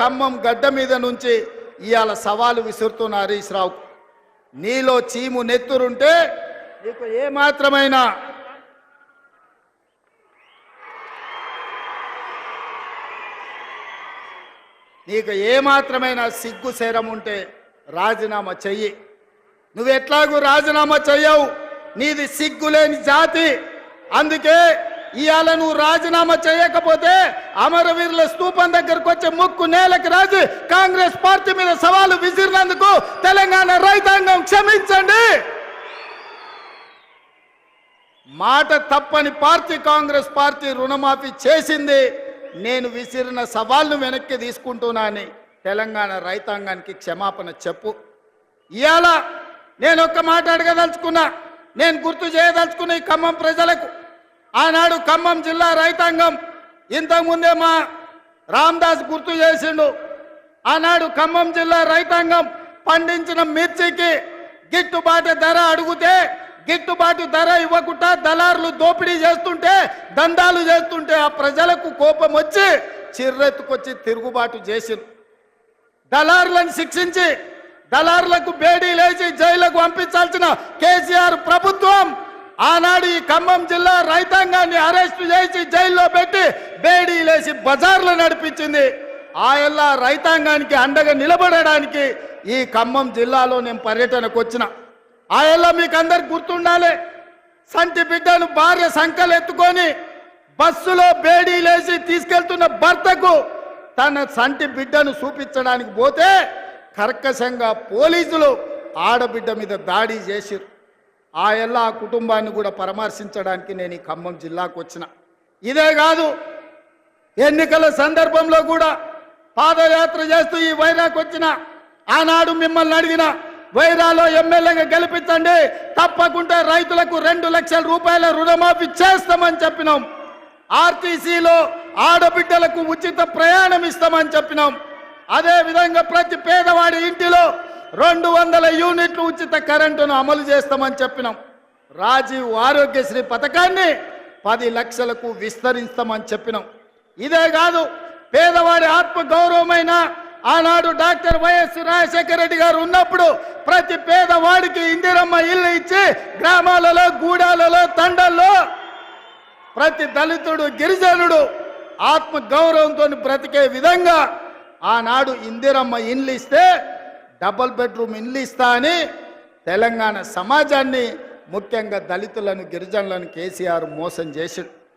ఖమ్మం గడ్డ మీద నుంచి ఇవాళ సవాలు విసురుతున్న హరీష్ రావు నీలో చీము నెత్తురుంటే నీకు ఏమాత్రమైన నీకు ఏ సిగ్గు శరం ఉంటే రాజీనామా చెయ్యి. నువ్వు ఎట్లాగూ రాజీనామా చెయ్యవు. నీది సిగ్గులేని జాతి. అందుకే ఇవాళ నువ్వు రాజీనామా చేయకపోతే అమరవీరుల స్థూపం దగ్గరకు వచ్చే ముక్కు నేలకు రాజు కాంగ్రెస్ పార్టీ మీద సవాలు విసిరినందుకు తెలంగాణ రైతాంగం క్షమించండి. మాట తప్పని పార్టీ కాంగ్రెస్ పార్టీ రుణమాఫీ చేసింది. నేను విసిరిన సవాల్ను వెనక్కి తీసుకుంటున్నాను తెలంగాణ రైతాంగానికి క్షమాపణ చెప్పు. ఇవాళ నేను ఒక్క మాట అడగదలుచుకున్నా. నేను గుర్తు చేయదలుచుకున్న ఈ ఖమ్మం ప్రజలకు ఆనాడు ఖమ్మం జిల్లా రైతాంగం ఇంతకుముందే మా రామ్దాస్ గుర్తు చేసిండు. ఆనాడు ఖమ్మం జిల్లా రైతాంగం పండించిన మిర్చికి గిట్టుబాటు ధర అడిగితే గిట్టుబాటు ధర ఇవ్వకుండా దళారులు దోపిడీ చేస్తుంటే దందాలు చేస్తుంటే ఆ ప్రజలకు కోపం వచ్చి చిర్రెత్తుకొచ్చి తిరుగుబాటు చేసింది దళారులను శిక్షించి దళారులకు బేడీ లేచి జైలుకు పంపించాల్సిన కేసీఆర్ ప్రభుత్వం ఆనాడు ఈ ఖమ్మం జిల్లా రైతాంగాన్ని అరెస్టు చేసి జైల్లో పెట్టి బేడీ లేచి బజార్లు నడిపించింది. ఆయల్లా రైతాంగానికి అండగా నిలబడడానికి ఈ ఖమ్మం జిల్లాలో నేను పర్యటనకు వచ్చిన. ఆయల్లా మీకు అందరు గుర్తుండాలి. సంటి బిడ్డను భార్య సంకలు ఎత్తుకొని బస్సులో బేడీ లేచి తీసుకెళ్తున్న భర్తకు తన సంటి బిడ్డను చూపించడానికి పోతే కర్కశంగా పోలీసులు ఆడబిడ్డ మీద దాడి చేసిరు ఆ ఎల్ల ఆ కుటుంబాన్ని కూడా పరామర్శించడానికి నేను ఈ ఖమ్మం జిల్లాకు వచ్చిన. ఇదే కాదు ఎన్నికల సందర్భంలో కూడా పాదయాత్ర చేస్తూ ఈ వైరాకు వచ్చిన. ఆనాడు మిమ్మల్ని అడిగిన వైరాలో ఎమ్మెల్యేగా గెలిపించండి తప్పకుండా రైతులకు రెండు లక్షల రూపాయల రుణమాఫీ చేస్తామని చెప్పినాం. ఆర్టీసీలో ఆడబిడ్డలకు ఉచిత ప్రయాణం ఇస్తామని చెప్పినాం. అదే విధంగా ప్రతి పేదవాడి ఇంటిలో రెండు వందల యూనిట్లు ఉచిత కరెంటును అమలు చేస్తామని చెప్పినాం. రాజీవ్ ఆరోగ్యశ్రీ పథకాన్ని పది లక్షలకు విస్తరిస్తామని చెప్పినాం. ఇదే కాదు పేదవాడి ఆత్మ గౌరవమైన ఆనాడు డాక్టర్ వైఎస్ రాజశేఖర రెడ్డి గారు ఉన్నప్పుడు ప్రతి పేదవాడికి ఇందిరమ్మ ఇల్లు ఇచ్చి గ్రామాలలో గూడాలలో తండల్లో ప్రతి దళితుడు గిరిజనుడు ఆత్మ గౌరవంతో బ్రతికే విధంగా ఆనాడు ఇందిరమ్మ ఇండ్లు ఇస్తే డబల్ బెడ్రూమ్ ఇల్లు ఇస్తా అని తెలంగాణ సమాజాన్ని ముఖ్యంగా దళితులను గిరిజనులను కేసీఆర్ మోసం చేసి